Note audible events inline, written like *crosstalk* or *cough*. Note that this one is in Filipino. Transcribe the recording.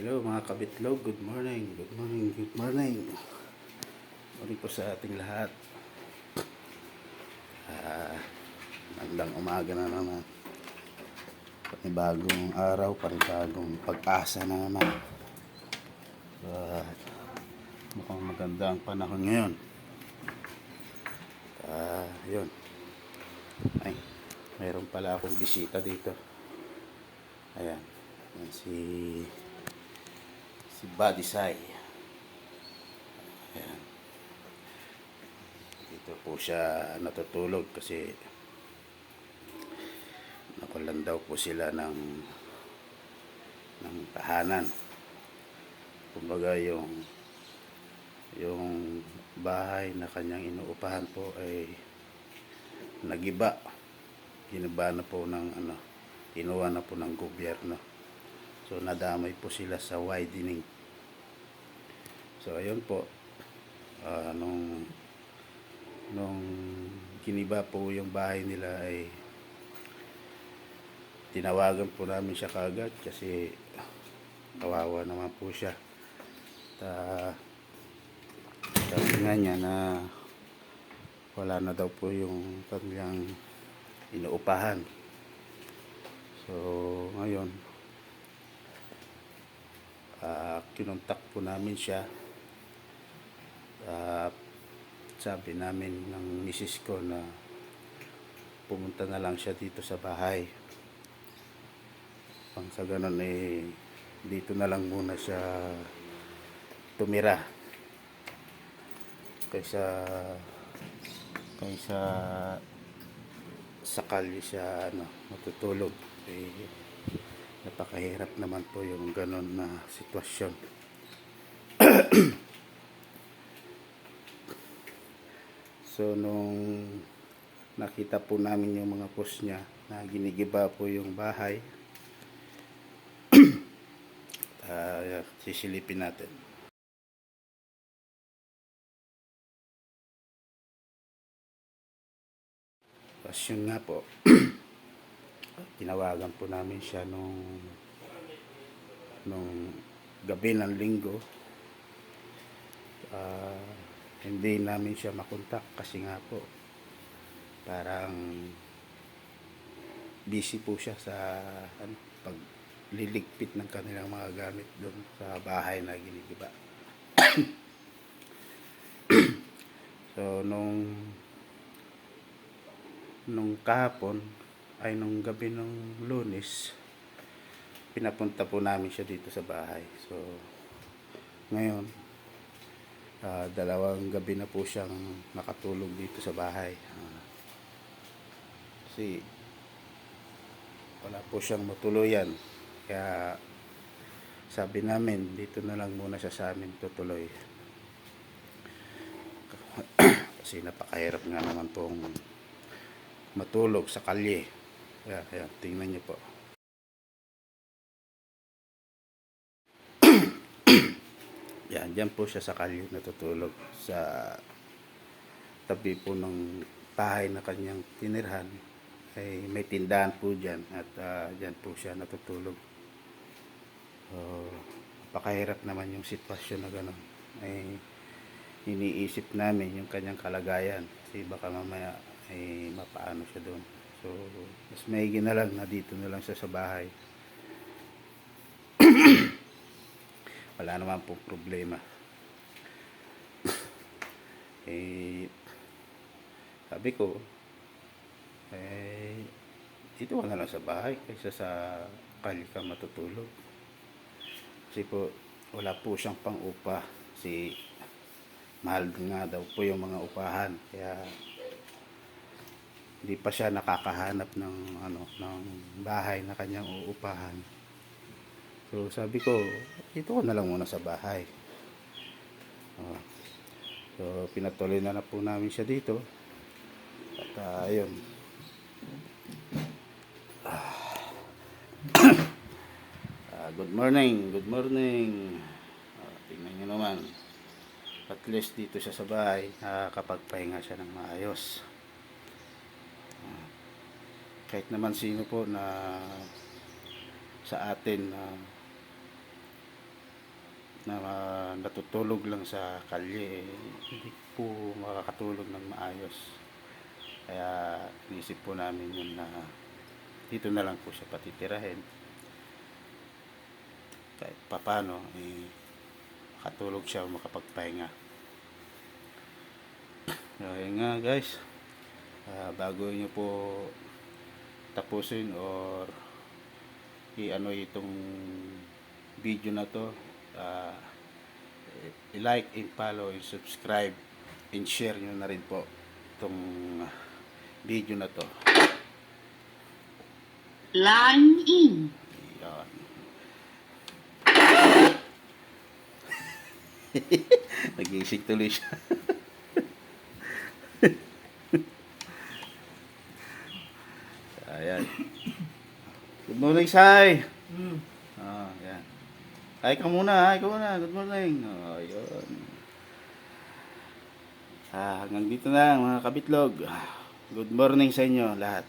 Hello mga kabitlog, good morning, good morning, good morning. Morning po sa ating lahat. Ah, magandang umaga na naman. Panibagong araw, panibagong pag-asa na naman. At mukhang maganda ang panahon ngayon. Ah, yun. Ay, mayroon pala akong bisita dito. Ayan. Ayan si si Buddy Sai. Ayan. Dito po siya natutulog kasi nakulan daw po sila ng ng tahanan. Kumbaga yung yung bahay na kanyang inuupahan po ay nagiba. Giniba na po ng ano, kinuha na po ng gobyerno. So nadamay po sila sa widening. So ayun po. Ah, nung nung kiniba po yung bahay nila ay tinawagan po namin siya kagad kasi kawawa naman po siya. Ta sabi nga niya na wala na daw po yung kanilang inuupahan. So, ngayon, ah kinontak po namin siya. Ah, sabi namin ng misis ko na pumunta na lang siya dito sa bahay. Pang sa ganun eh, dito na lang muna siya tumira. Kaysa kaysa sa kalye siya ano, matutulog. Eh, napakahirap naman po yung ganon na sitwasyon. *clears throat* so, nung nakita po namin yung mga post niya na ginigiba po yung bahay, uh, *clears throat* sisilipin natin. Yun nga po, *clears throat* tinawagan po namin siya nung nung gabi ng linggo. Ah, hindi namin siya makontak kasi nga po parang busy po siya sa ano, pagliligpit ng kanilang mga gamit doon sa bahay na ginigiba. *coughs* So nung nung kahapon ay nung gabi ng lunes pinapunta po namin siya dito sa bahay. So ngayon ah, dalawang gabi na po siyang nakatulog dito sa bahay. Ah, kasi wala po siyang matuluyan. Kaya sabi namin dito na lang muna siya sa amin tutuloy. *clears throat* Kasi napakahirap nga naman pong matulog sa kalye kaya, kaya tingnan niyo po *coughs* Yan, dyan po siya sa kalye natutulog sa tabi po ng bahay na kanyang tinirhan ay may tindahan po dyan at ah, dyan po siya natutulog. So, napakahirap naman yung sitwasyon na gano'n. Ay iniisip namin yung kanyang kalagayan kasi baka mamaya ay mapaano siya doon. So, mas maigi na lang na dito na lang siya sa bahay. *clears throat* wala naman po problema. *clears throat* eh, sabi ko, eh, dito ka na lang sa bahay kaysa sa kalye ka matutulog. Kasi po, wala po siyang pang upa. Si mahal nga daw po yung mga upahan. Kaya, hindi pa siya nakakahanap ng ano ng bahay na kanyang uupahan. So sabi ko, dito ko na lang muna sa bahay. Oh. So pinatuloy na na po namin siya dito. At ah, ayun. Ah, good morning, good morning. Ah, tingnan nyo naman. At least dito siya sa bahay, nakakapagpahinga siya ng maayos. Ah, kahit naman sino po na sa atin na na ah, natutulog lang sa kalye, eh, hindi po makakatulog ng maayos. Kaya inisip po namin yun na dito na lang po siya patitirahin. Kahit papano, eh, makatulog siya o makapagpahinga. *coughs* Ayun nga guys, Ah, bago nyo po tapusin or i-ano itong video na to, ah, i-like, i-follow, i-subscribe, and share nyo na rin po itong video na to. Line in. Yan. *laughs* Nag-iisig tuloy siya. *laughs* Ayan. Good morning, Sai. Ah, yan. Ay ka muna, ay ka muna. Good morning. Oh, yun. Ah, hanggang dito na mga kabitlog. Good morning sa inyo lahat.